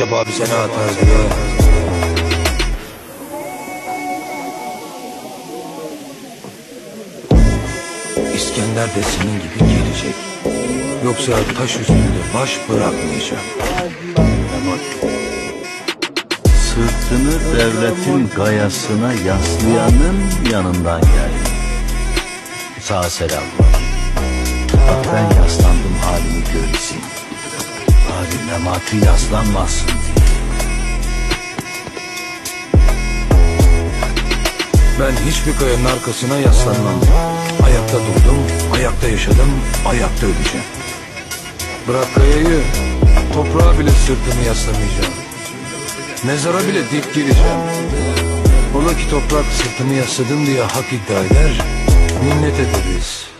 Acaba bir sene atar diye. İskender de senin gibi gelecek. Yoksa taş üstünde baş bırakmayacak. Sırtını devletin gayasına yaslayanın yanından gel. Sağ selam. Bak ben görsün. Bari memati yaslanmasın diye. Ben hiçbir kayanın arkasına yaslanmam. Ayakta durdum, ayakta yaşadım, ayakta öleceğim. Bırak kayayı, toprağa bile sırtımı yaslamayacağım. Mezara bile dik gireceğim. Ola ki toprak sırtımı yasladım diye hak iddia eder, minnet ederiz.